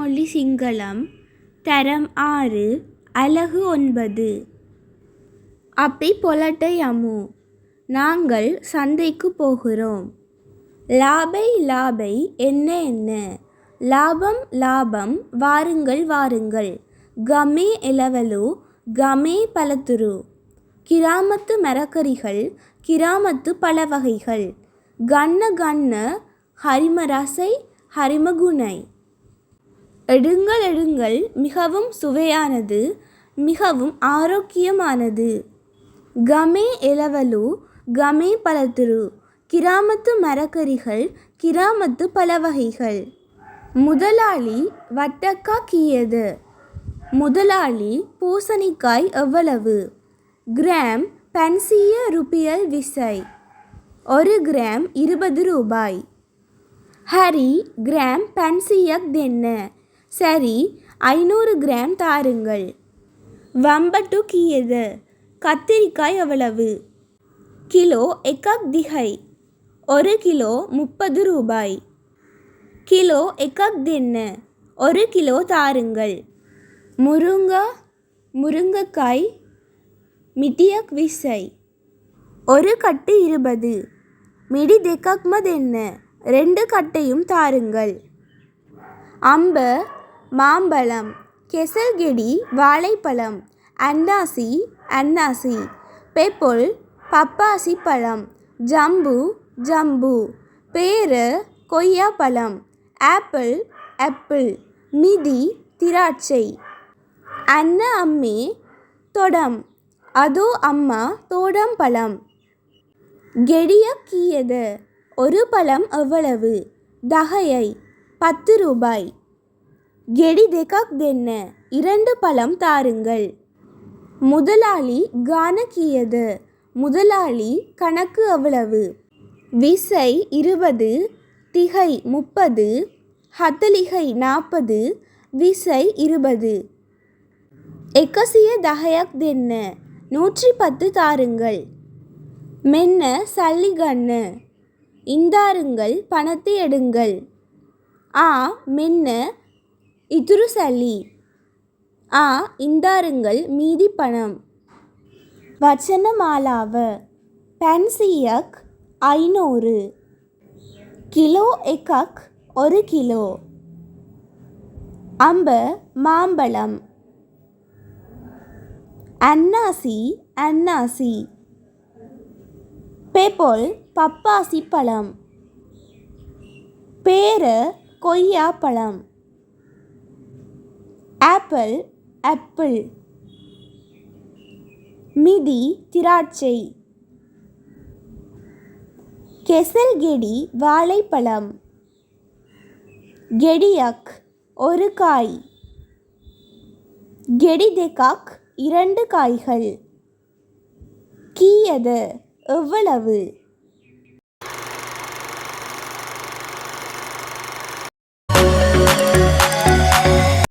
மொழி சிங்களம் தரம் ஆறு அலகு ஒன்பது. அப்பி பொலட்டை அமு. நாங்கள் சந்தைக்கு போகிறோம். லாபை லாபை என்ன என்ன? லாபம் லாபம் வாருங்கள் வாருங்கள். கமே இளவலு கமே பலத்துரு கிராமத்து மரக்கறிகள் கிராமத்து பல வகைகள் கண்ண கண்ண ஹரிமராசை ஹரிமகுணை. எடுங்கள் எடுங்கள் மிகவும் சுவையானது மிகவும் ஆரோக்கியமானது. கமே எலவலு கமே பலத்துரு கிராமத்து மரக்கறிகள் கிராமத்து பல வகைகள் முதலாளி வட்டக்கா கீயது. முதலாளி பூசணிக்காய் எவ்வளவு? கிராம் பன்சிய ருபியல் விசை. ஒரு கிராம் இருபது ரூபாய். ஹரி கிராம் பன்சியக் தென்ன. சரி ஐநூறு கிராம் தாருங்கள். வம்பட்டு கீயது கத்திரிக்காய் எவ்வளவு? கிலோ எக்கக் திகை ஒரு கிலோ முப்பது ரூபாய். கிலோ எக்கக் தின்னு ஒரு கிலோ தாருங்கள். முருங்கா முருங்கைக்காய் மிட்டியக் விசை ஒரு கட்டு இருபது. மிடி தெக்கக்மதென்ன ரெண்டு கட்டையும் தாருங்கள். அம்ப மாம்பழம் கெசல்கெடி வாழைப்பழம் அன்னாசி அன்னாசி பெப்பொல் பப்பாசி பழம் ஜம்பு ஜம்பு பேரு கொய்யாப்பழம் ஆப்பிள் ஆப்பிள் மிதி திராட்சை. அன்ன அம்மே தொடம். அதோ அம்மா தோடம் பழம். கெடிய கீயது ஒரு பழம் எவ்வளவு? தகையை பத்து ரூபாய். கெடி தெக்கக் தென்ன இரண்டு பழம் தாருங்கள். முதலாளி கானக்கியது முதலாளி கணக்கு அவ்வளவு. விசை இருபது திகை முப்பது ஹத்தலிகை நாற்பது விசை இருபது. எக்கசிய தகையக் தென்ன நூற்றி பத்து தாருங்கள். மென்ன சல்லிகண்ணு இந்தாருங்கள் பணத்தை எடுங்கள். ஆ மென்ன இத்துரு சலி. ஆ இந்தாருங்கள் மீதி பணம். வச்சனமாலாவ. பென்சியக் ஐநூறு. கிலோ எக்கக் ஒரு கிலோ. அம்ப மாம்பழம். அன்னாசி அன்னாசி. பேப்போல் பப்பாசி பழம். பேர கொய்யா பழம். Apple apple. மிதி திராட்சை. கெசல்கெடி வாழைப்பழம். கெடியக் ஒரு காய். கெடிதெகாக் இரண்டு காய்கள். கீயது எவ்வளவு?